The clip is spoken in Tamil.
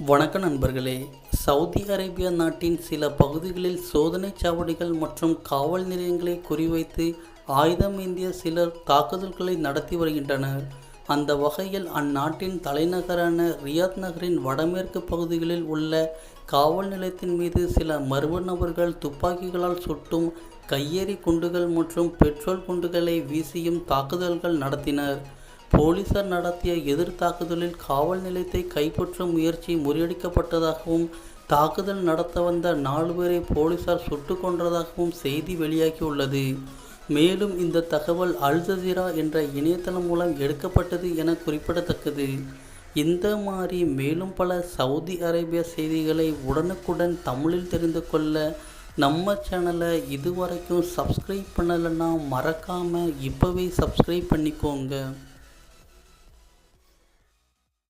வணக்க நண்பர்களே. சவுதி அரேபியா நாட்டின் சில பகுதிகளில் சோதனை சாவடிகள் மற்றும் காவல் நிலையங்களை குறிவைத்து ஆயுதம் ஏந்திய சிலர் தாக்குதல்களை நடத்தி வருகின்றனர். அந்த வகையில் அந்நாட்டின் தலைநகரான ரியாத் நகரின் வடமேற்கு பகுதிகளில் உள்ள காவல் நிலையத்தின் மீது சில மர்ம நபர்கள் துப்பாக்கிகளால் சுட்டும் கையெறி குண்டுகள் மற்றும் பெட்ரோல் குண்டுகளை வீசியும் தாக்குதல்கள் நடத்தினர். போலீசார் நடத்திய எதிர் தாக்குதலில் காவல் நிலையத்தை கைப்பற்றும் முயற்சி முறியடிக்கப்பட்டதாகவும் தாக்குதல் நடத்த வந்த நாலு பேரை போலீசார் சுட்டு கொன்றதாகவும் செய்தி வெளியாகியுள்ளது. மேலும் இந்த தகவல் அல் ஜசீரா என்ற இணையதளம் மூலம் எடுக்கப்பட்டது என குறிப்பிடத்தக்கது. இந்த மாதிரி மேலும் பல சவுதி அரேபியா செய்திகளை உடனுக்குடன் தமிழில் தெரிந்து கொள்ள நம்ம சேனலை இதுவரைக்கும் சப்ஸ்கிரைப் பண்ணலைன்னா மறக்காமல் இப்போவே சப்ஸ்கிரைப் பண்ணிக்கோங்க.